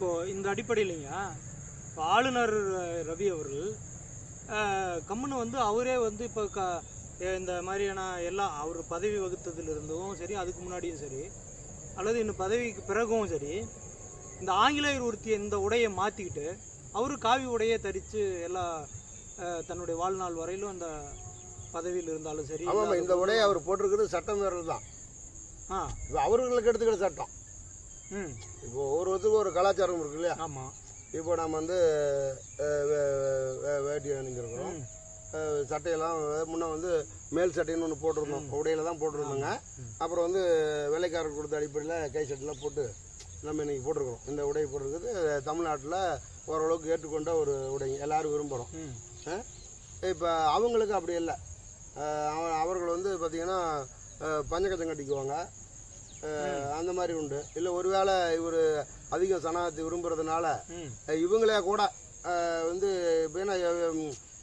இப்போ இந்த அடிப்படையிலைங்க இப்போ ஆளுநர் ரவி அவர்கள் கம்முன்னு வந்து அவரே வந்து இப்போ க இந்த மாதிரியான எல்லா அவர் பதவி வகுத்ததிலிருந்தும் சரி அதுக்கு முன்னாடியும் சரி அல்லது இன்னும் பதவிக்கு பிறகும் சரி இந்த ஆங்கிலேயர் உடுத்திய இந்த உடையை மாற்றிக்கிட்டு அவரு காவி உடையை தரித்து எல்லா தன்னுடைய வாழ்நாள் வரையிலும் அந்த பதவியில் இருந்தாலும் சரி ஆமாம் இந்த உடையை அவர் போட்டிருக்கிறது சட்டம் மீறல் தான். ஆ. அவர்களுக்கு எடுத்துக்கிற சட்டம். ம். இப்போ ஒவ்வொருத்தருக்கும் ஒரு கலாச்சாரம் இருக்கு இல்லையா ஆமாம் இப்போ நம்ம வந்து வேட்டி அணிஞ்சிருக்கிறோம். சட்டையெல்லாம் முன்னே வந்து மேல் சட்டைன்னு ஒன்று போட்டிருந்தோம். உடையில தான் போட்டிருந்தோங்க. அப்புறம் வந்து வெள்ளைக்காரர் கொடுத்த அடிப்படையில் கை சட்டைலாம் போட்டு நம்ம இன்னைக்கு போட்டிருக்கிறோம். இந்த உடை போட்டிருக்கிறது தமிழ்நாட்டில் ஓரளவுக்கு ஏற்றுக்கொண்ட ஒரு உடை எல்லாரும் விரும்புகிறோம் இப்போ அவங்களுக்கு அப்படி இல்லை. அவ- அவர்கள் வந்து பார்த்திங்கன்னா பஞ்சகச்சம் கட்டிக்குவாங்க. அந்த மாதிரி உண்டு. இல்லை ஒருவேளை இவர் அதிகம் சனாத்தை விரும்புறதுனால இவங்களே கூட வந்து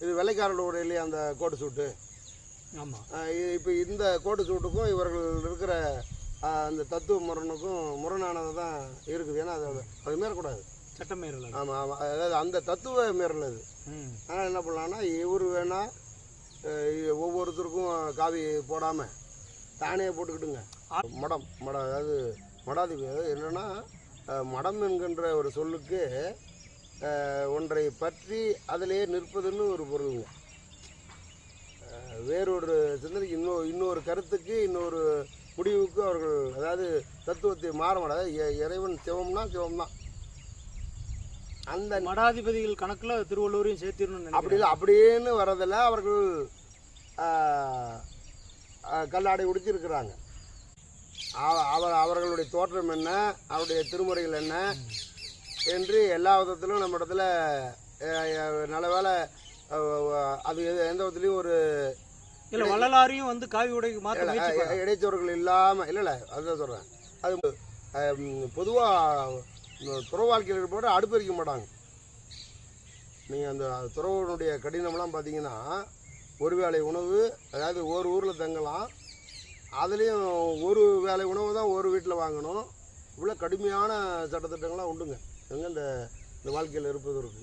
இது வெள்ளைக்காரோட உடையிலேயே அந்த கோட்டு சூட்டு? ஆமாம் இப்போ இந்த கோட்டு சூட்டுக்கும் இவர்கள் இருக்கிற அந்த தத்துவ முரணுக்கும் முரணானது தான் இருக்குது. ஏன்னா அது அது மீறக்கூடாது. சட்டமேறல ஆமாம் ஆமாம் அதாவது அந்த தத்துவ மீறல் அது. அதனால் என்ன பண்ணலான்னா இவர் வேணால் ஒவ்வொருத்தருக்கும் காவி போடாமல் தானே போட்டுக்கிட்டுங்க. மடம் மடம் அதாவது மடாதிபதி. அதாவது என்னென்னா மடம் என்கின்ற ஒரு சொல்லுக்கு ஒன்றை பற்றி அதிலே நிற்பதுன்னு ஒரு பொருளுங்க வேறொரு சிந்தனைக்கு இன்னொரு இன்னொரு கருத்துக்கு இன்னொரு முடிவுக்கு அவர்கள் அதாவது தத்துவத்தை மாற மாட்டாது இ- இறைவன் சிவம்னா சிவம் தான் அந்த மடாதிபதிகள் கணக்குல திருவள்ளூரையும் சேர்த்திடணும்னு அப்படி இல்லை அப்படின்னு வரதில் அவர்கள் கல்லாடை உடுத்திருக்கிறாங்க அவ- அவர் அவர்களுடைய தோற்றம் என்ன? அவருடைய திருமுறைகள் என்ன? என்று எல்லா விதத்திலும் நம்ம இடத்துல நல்ல வேலை அது எந்த விதத்துலையும் ஒரு இல்ல வள்ளலாரையும் வந்து காவி உடைக்கு பண்ணாங்க. இடைச்சொற்கள் இல்லாமல் இல்லை இல்லை அதுதான் சொல்கிறேன் அது பொதுவாக துற வாழ்க்கையில் இருப்பவரை அடுப்பறிக்க மாட்டாங்க. நீங்கள் அந்த துறவனுடைய கடினம்லாம் பார்த்தீங்கன்னா ஒரு வேளை உணவு அதாவது ஒரு ஊரில் தங்கலாம் அதுலேயும் ஒரு வேலை உணவு தான் ஒரு வீட்டில் வாங்கணும். இவ்வளோ கடுமையான சட்டத்திட்டங்கள்லாம் உண்டுங்க. எங்கே இந்த இந்த வாழ்க்கையில் இருப்பதற்கு